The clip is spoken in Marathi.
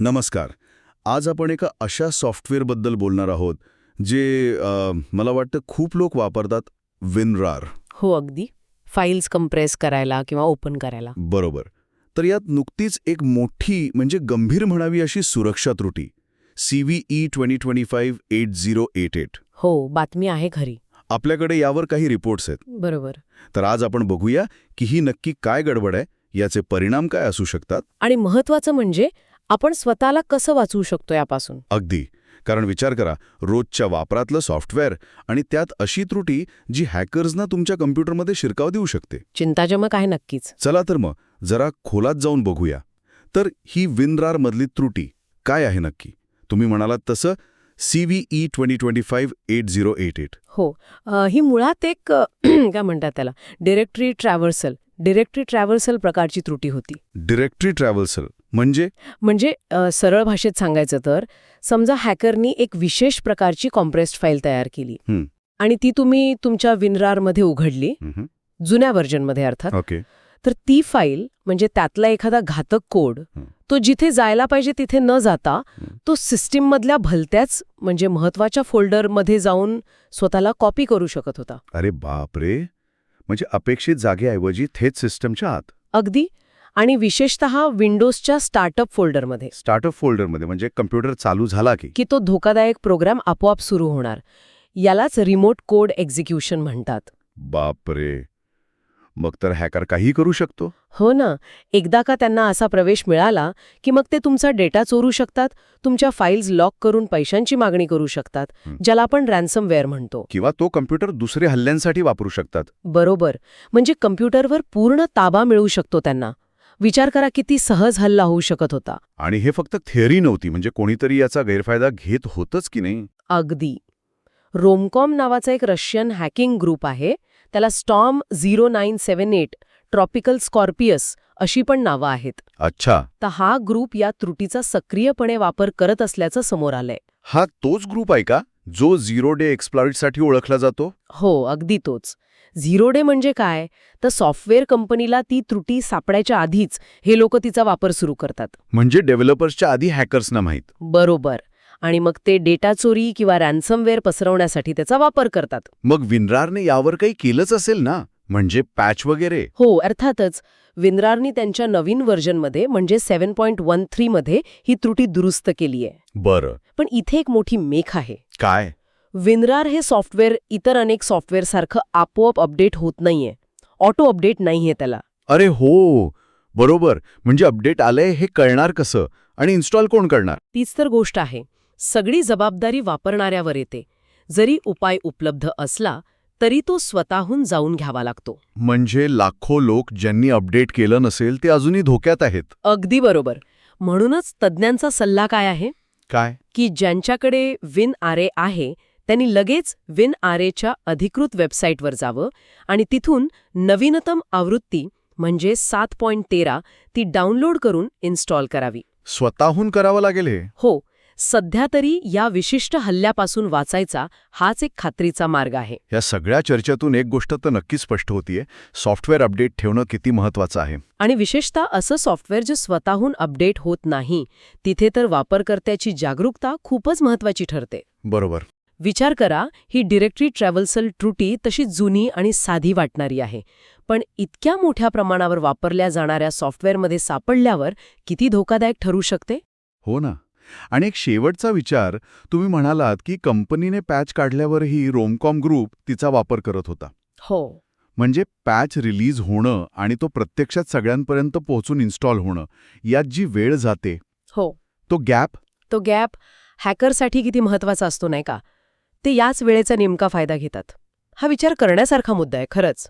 नमस्कार. आज आपण एका अशा सॉफ्टवेअरबद्दल बोलणार आहोत जे अ, मला वाटतं खूप लोक वापरतात विनरार. हो अगदी. फाईल्स कंप्रेस करायला किंवा ओपन करायला. बरोबर. तर यात नुकतीच एक मोठी म्हणजे गंभीर म्हणावी अशी सुरक्षा त्रुटी C V E twenty twenty five eight zero eight eight हो बातमी आहे खरी. आपल्याकडे यावर काही रिपोर्ट्स आहेत. बरोबर. तर आज आपण बघूया की ही नक्की काय गडबड आहे याचे परिणाम काय असू शकतात? आणि महत्वाचं म्हणजे आपण स्वतःला कसं वाचवू शकतो यापासून? अगदी. कारण विचार करा रोजच्या वापरातलं सॉफ्टवेअर आणि त्यात अशी त्रुटी जी हॅकर्सना तुमच्या कम्प्युटरमध्ये शिरकाव देऊ शकते. चिंताजनक आहे नक्कीच. चला तर मग जरा खोलात जाऊन बघूया. तर ही विनरार मधली त्रुटी काय आहे नक्की? तुम्ही म्हणालात तसं C V E twenty twenty five eight zero eight eight हो. ही मुळात एक काय म्हणतात त्याला? डिरेक्टरी ट्रॅव्हर्सल डिरेक्टरी ट्रॅव्हर्सल प्रकारची त्रुटी होती. डिरेक्टरी ट्रॅव्हल्सल म्हणजे? म्हणजे सरळ भाषेत सांगायचं तर समजा हॅकरनी एक विशेष प्रकारची कॉम्प्रेस्ड फाईल तयार केली. आणि ती तुम्ही तुमच्या विनरारमध्ये उघडली. जुन्या व्हर्जनमध्ये अर्थात. ओके. तर ती फाईल म्हणजे त्यातला एखादा घातक कोड. तो जिथे जायला पाहिजे तिथे न जाता. तो सिस्टीममधल्या भलत्याच म्हणजे महत्त्वाच्या फोल्डरमध्ये जाऊन स्वतःला कॉपी करू शकत होता. अरे बापरे! म्हणजे अपेक्षित जागेऐवजी थेट सिस्टमच्या आत. अगदी. आणि विशेषतः विंडोजच्या स्टार्टअप फोल्डरमध्ये स्टार्टअप फोल्डरमध्ये म्हणजे कम्प्युटर चालू झाला की? की तो धोकादायक प्रोग्राम आपोआप सुरू होणार. यालाच रिमोट कोड एक्झिक्युशन म्हणतात. बापरे. मग तर हॅकर काही करू शकतो? हो ना. एकदा का त्यांना असा प्रवेश मिळाला की मग ते तुमचा डेटा चोरू शकतात तुमच्या फाईल्स लॉक करून पैशांची मागणी करू शकतात. ज्याला आपण रॅन्समवेअर म्हणतो. किंवा तो कम्प्युटर दुसरे हल्ल्यांसाठी वापरू शकतात. बरोबर. म्हणजे कम्प्युटरवर पूर्ण ताबा मिळू शकतो त्यांना. विचार करा किती सहज हल्ला होऊ शकत होता. आणि हे फक्त थिअरी नव्हती म्हणजे कोणीतरी याचा गैरफायदा घेत होतच की नाही? अगदी. रोमकॉम नावाचा एक रशियन हॅकिंग ग्रुप आहे. त्याला storm zero nine seven eight tropical scorpius अशी पण नावं आहेत. अच्छा. तर हा ग्रुप या त्रुटीचा सक्रियपणे वापर करत असल्याचं समोर आलंय. हा तोच ग्रुप आहे का? जो झिरो डे एक्सप्लॉइटसाठी ओळखला जातो? हो अगदी तोच. झिरो डे म्हणजे काय? तर सॉफ्टवेअर कंपनीला ती त्रुटी सापडायच्या आधीच हे लोक तिचा वापर सुरू करतात. म्हणजे डेव्हलपर्सच्या आधी हॅकर्सना माहीत? बरोबर. आणि मग ते डेटा चोरी किंवा रॅन्समवेअर पसरवण्यासाठी त्याचा वापर करतात. मग विनरारने यावर काही केलंच असेल ना? म्हणजे पॅच वगैरे? हो अर्थातच. विनरारनी त्यांच्या नवीन व्हर्जनमध्ये म्हणजे सेव्हन पॉईंट वन थ्रीमध्ये ही त्रुटी दुरुस्त केली आहे. बरं. पण इथे एक मोठी मेख आहे. काय? विनरार हे सॉफ्टवेअर इतर अनेक सॉफ्टवेअरसारखं आपोआप अपडेट होत नाहीये. ऑटो अपडेट नाहीये त्याला. अरे हो बरोबर. म्हणजे अपडेट आलंय हे कळणार कसं? आणि इन्स्टॉल कोण करणार? तीच तर गोष्ट आहे. सगळी जबाबदारी वापरणाऱ्यावर येते. जरी उपाय उपलब्ध असला तरी तो स्वतःहून जाऊन घ्यावा लागतो. म्हणजे लाखो लोक ज्यांनी अपडेट केलं नसेल ते अजूनही धोक्यात आहेत? अगदी बरोबर. म्हणूनच तज्ज्ञांचा सल्ला काय आहे? काय? की ज्यांच्याकडे विन आरे आहे त्यांनी लगेच विन आरेच्या अधिकृत वेबसाईटवर जावं आणि तिथून नवीनतम आवृत्ती म्हणजे सात पॉईंट तेरा ती डाउनलोड करून इन्स्टॉल करावी. स्वतःहून करावं लागेल हे? हो सध्या तरी या विशिष्ट हल्ल्यापासून वाचायचा हाच एक खात्रीचा मार्ग आहे. या सगळ्या चर्चेतून एक गोष्ट तर नक्कीच स्पष्ट होतीये सॉफ्टवेअर अपडेट ठेवणं किती महत्वाचं आहे. आणि विशेषतः असं सॉफ्टवेअर जे स्वतःहून अपडेट होत नाही तिथे तर वापरकर्त्याची जागरूकता खूपच महत्वाची ठरते. बरोबर. विचार करा ही डिरेक्टरी ट्रॅव्हल्सल त्रुटी तशी जुनी आणि साधी वाटणारी आहे पण इतक्या मोठ्या प्रमाणावर वापरल्या जाणाऱ्या सॉफ्टवेअरमध्ये सापडल्यावर किती धोकादायक ठरू शकते? हो ना. आणि एक शेवटचा विचार तुम्ही म्हणालात की कंपनीने पॅच काढल्यावरही रोमकॉम ग्रुप तिचा वापर करत होता. हो. म्हणजे पॅच रिलीज होणं आणि तो प्रत्यक्षात सगळ्यांपर्यंत पोहोचून इन्स्टॉल होणं यात जी वेळ जाते हो. तो गॅप? तो गॅप हॅकरसाठी किती महत्त्वाचा असतो नाही का? ते याच वेळेचा नेमका फायदा घेतात. हा विचार करण्यासारखा मुद्दा आहे खरंच.